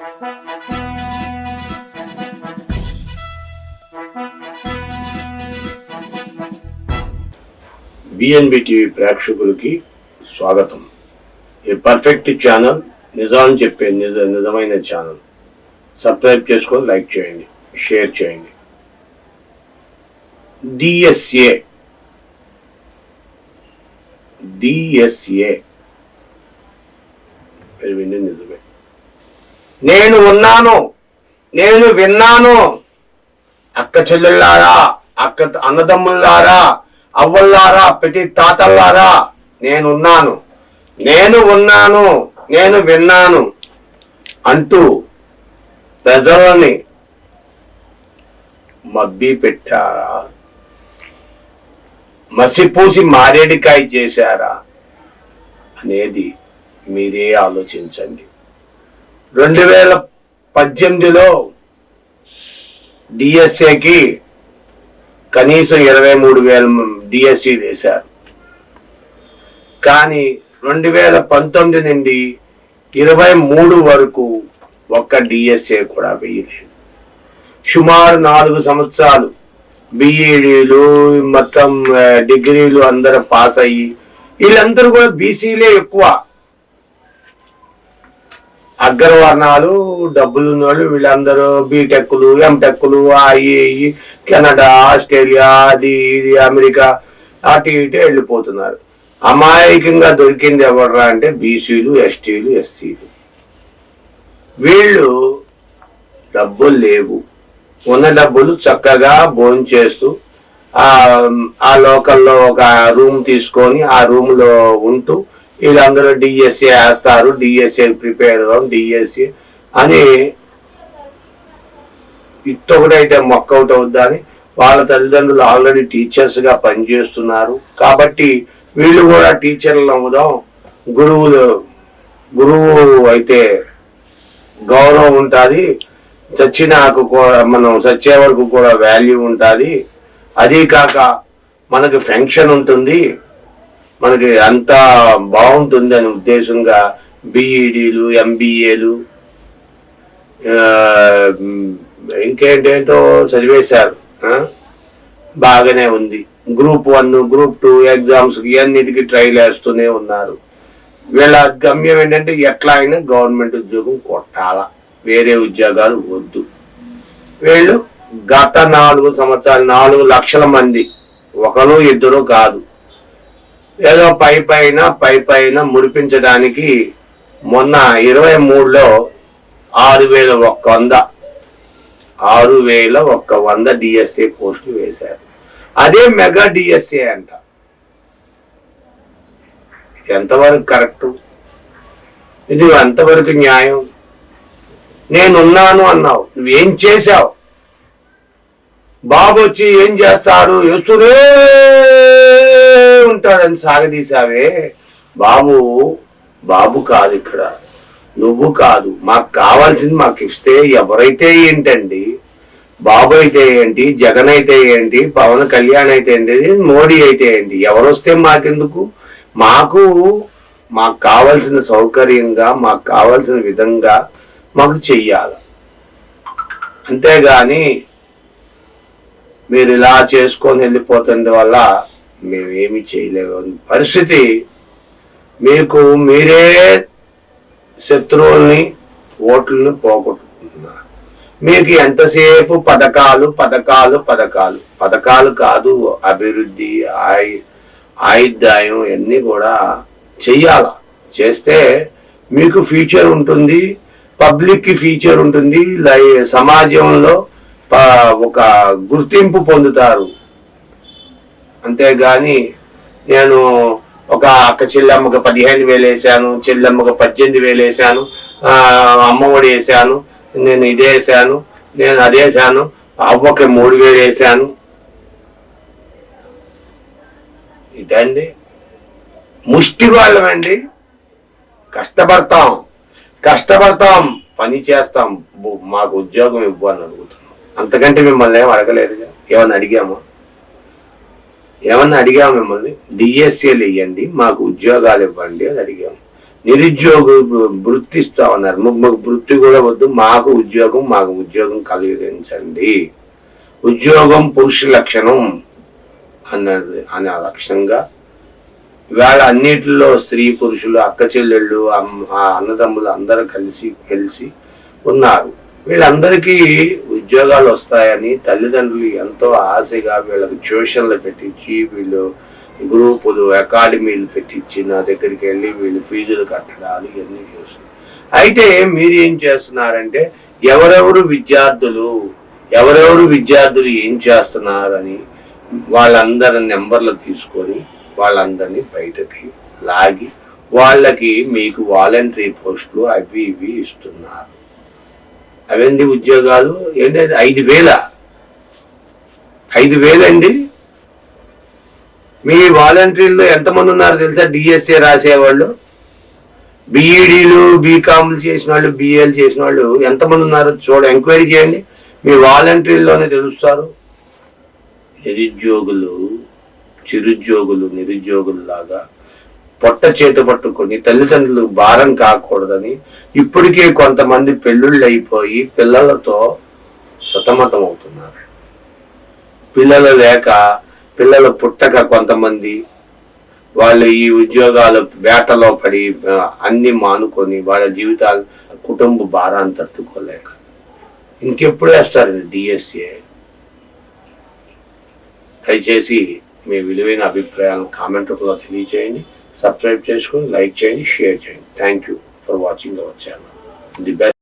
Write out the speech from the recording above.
BNB TV ప్రేక్షకులకి స్వాగతం. ఈ పర్ఫెక్ట్ ఛానల్ నిజాన్ని చెప్పే నిజ నిజమైన ఛానల్ సబ్స్క్రైబ్ చేసుకొని లైక్ చేయండి షేర్ చేయండి. డిఎస్ఏ డిఎస్ఏ మీరు నేను ఉన్నాను నేను విన్నాను. అక్క చెల్లెళ్ళారా అక్క అన్నదమ్ములారా అవ్వల్లారా ప్రతి తాతల్లారా నేనున్నాను నేను ఉన్నాను నేను విన్నాను అంటూ ప్రజలని మబ్బి పెట్టారా? మసిపూసి మారేడికాయ చేశారా? అనేది మీరే ఆలోచించండి. రెండు వేల పద్దెనిమిదిలో డిఎస్ఏకి కనీసం ఇరవై మూడు వేల డిఎస్సి వేశారు. కానీ రెండు వేల పంతొమ్మిది నుండి ఇరవై మూడు వరకు ఒక్క డిఎస్ఏ కూడా వేయలేదు. సుమారు నాలుగు సంవత్సరాలు బిఈడీలు మొత్తం డిగ్రీలు అందరూ పాస్ అయ్యి వీళ్ళందరూ కూడా బీసీలే ఎక్కువ. అగ్రవర్ణాలు డబ్బులు ఉన్నవాళ్ళు వీళ్ళందరూ బీటెక్లు ఎంటెక్లు అవి కెనడా ఆస్ట్రేలియా అది ఇది అమెరికా అటు ఇటు వెళ్ళిపోతున్నారు. అమాయకంగా దొరికింది ఎవర్రా అంటే బీసీలు ఎస్టీలు ఎస్సీలు వీళ్ళు డబ్బులు లేవు. ఉన్న డబ్బులు చక్కగా భోంచేస్తూ ఆ ఆ లోకల్లో ఒక రూమ్ తీసుకొని ఆ రూమ్లో ఉంటూ వీళ్ళందరూ డిఎస్సి వేస్తారు. డిఎస్సి ప్రిపేర్ అవుతాం డిఎస్సి అని ఇట్టొకటైతే మొక్క అవుట్ అవుద్దా అని వాళ్ళ తల్లిదండ్రులు ఆల్రెడీ టీచర్స్గా పనిచేస్తున్నారు. కాబట్టి వీళ్ళు కూడా టీచర్లు అవ్వదాం గురువులు గురువు అయితే గౌరవం ఉంటుంది. చచ్చినాకు కూడా మనం చచ్చే వరకు కూడా వాల్యూ ఉంటుంది. అదీ కాక మనకి ఫెన్షన్ ఉంటుంది. మనకి అంతా బాగుంటుంది అనే ఉద్దేశంగా బీఈడీలు ఎంబీఏలు ఇంకేంటేంటో చదివేశారు బాగానే ఉంది. Group one group two exams అన్నిటికీ ట్రైల్ వేస్తూనే ఉన్నారు. వీళ్ళ గమ్యం ఏంటంటే ఎట్లా అయినా గవర్నమెంట్ ఉద్యోగం కొట్టాలా. వేరే ఉద్యోగాలు వద్దు. వీళ్ళు గత నాలుగు సంవత్సరాలు నాలుగు లక్షల మంది. ఒకరు ఇద్దరు కాదు. ఏదో పై పైన పై పైన మురిపించడానికి మొన్న ఇరవై మూడులో ఆరు వేల ఒక్క వంద ఆరు వేల ఒక్క వంద డిఎస్ఏ పోస్టులు వేశారు. అదే మెగా డిఎస్ఏ అంట. ఇది ఎంతవరకు కరెక్ట్? ఇది ఎంతవరకు న్యాయం? నేనున్నాను అన్నావు నువ్వేం చేశావు? బాబు వచ్చి ఏం చేస్తాడు? వేస్తూనే ఉంటాడని సాగదీశావే. బాబు బాబు కాదు ఇక్కడ. నువ్వు కాదు. మాకు కావాల్సింది మాకు ఇస్తే ఎవరైతే ఏంటండి? బాబు అయితే ఏంటి? జగన్ అయితే ఏంటి? పవన్ కళ్యాణ్ అయితే ఏంటి? మోడీ అయితే ఏంటి? ఎవరు వస్తే మాకెందుకు? మాకు మాకు కావాల్సిన సౌకర్యంగా మాకు కావాల్సిన విధంగా మాకు చెయ్యాలి. అంతేగాని మీరు ఇలా చేసుకొని వెళ్ళిపోతుంది వల్ల మేమేమి చేయలేము పరిస్థితి మీకు మీరే శత్రువుల్ని ఓట్లను పోగొట్టుకుంటున్నారు. మీకు ఎంతసేపు పథకాలు పథకాలు పథకాలు పథకాలు కాదు అభివృద్ధి ఆయి ఆయుద్ధాయం ఇవన్నీ కూడా చెయ్యాల. చేస్తే మీకు ఫ్యూచర్ ఉంటుంది పబ్లిక్కి ఫ్యూచర్ ఉంటుంది లై సమాజంలో ఒక గుర్తింపు పొందుతారు. అంతేగాని నేను ఒక అక్క చెల్లమ్మకి పదిహేను వేలు వేసాను చెల్లమ్మకి పద్దెనిమిది వేలు వేసాను అమ్మఒడి వేసాను నేను ఇదే వేసాను నేను అదే వేసాను అవ్వకి మూడు వేలు వేసాను. ఇదండి. ముష్టి వాళ్ళమండి కష్టపడతాం కష్టపడతాం పని చేస్తాం. మాకు ఉద్యోగం ఇవ్వని అడుగుతున్నాం. అంతకంటే మిమ్మల్ని ఏం అడగలేదుగా? ఏమైనా అడిగామా? ఏమన్నా అడిగాము మిమ్మల్ని? డిఎస్సీలు ఇవ్వండి మాకు ఉద్యోగాలు ఇవ్వండి అని అడిగాము నిరుద్యోగ వృత్తి ఇస్తామన్నారు మాకు వృత్తి కూడా వద్దు మాకు ఉద్యోగం మాకు ఉద్యోగం కలిగించండి. ఉద్యోగం పురుష లక్షణం అన్నది అనే లక్షణంగా. ఇవాళ అన్నిటిలో స్త్రీ పురుషులు అక్క చెల్లెళ్ళు ఆ అన్నదమ్ములు అందరూ కలిసి కలిసి ఉన్నారు. వీళ్ళందరికీ ఉద్యోగాలు వస్తాయని తల్లిదండ్రులు ఎంతో ఆశగా వీళ్ళకి ట్యూషన్లు పెట్టించి వీళ్ళు గ్రూపులు అకాడమీలు పెట్టించి నా దగ్గరికి వెళ్ళి వీళ్ళు ఫీజులు కట్టడాలు ఇవన్నీ చేస్తున్నారు. అయితే మీరు ఏం చేస్తున్నారంటే ఎవరెవరు విద్యార్థులు ఎవరెవరు విద్యార్థులు ఏం చేస్తున్నారని వాళ్ళందరి నెంబర్లు తీసుకొని వాళ్ళందరినీ బయటకి లాగి వాళ్ళకి మీకు వాలంటరీ పోస్టులు అవి ఇవి ఇస్తున్నారు. అవేంటి ఉద్యోగాలు? ఏంటంటే ఐదు వేల. ఐదు వేలండి మీ వాలంటీర్లు ఎంతమంది ఉన్నారు తెలుసా? డిఎస్ఏ రాసేవాళ్ళు? బీఈడీలు బీకామ్లు చేసిన వాళ్ళు బిఏలు చేసిన వాళ్ళు ఎంతమంది ఉన్నారు? చూడ ఎంక్వైరీ చేయండి. మీ వాలంటీర్లోనే తెలుస్తారు. నిరుద్యోగులు చిరుద్యోగులు నిరుద్యోగులు లాగా పొట్ట చేతి పట్టుకొని తల్లిదండ్రులు భారం కాకూడదని ఇప్పటికే కొంతమంది పెళ్ళిళ్ళు అయిపోయి పిల్లలతో సతమతం అవుతున్నారు పిల్లలు లేక పిల్లలు పుట్టక కొంతమంది వాళ్ళు ఈ ఉద్యోగాలు వేటలో పడి అన్ని మానుకొని వాళ్ళ జీవితాలు కుటుంబ భారాన్ని తట్టుకోలేక. ఇంకెప్పుడు వేస్తారు డిఎస్ఏ దయచేసి మీ విలువైన అభిప్రాయాలను కామెంట్ రూపంలో తెలియజేయండి. సబ్స్క్రైబ్ చేసుకొని లైక్ చేయండి షేర్ చేయండి. Thank you for watching our channel the best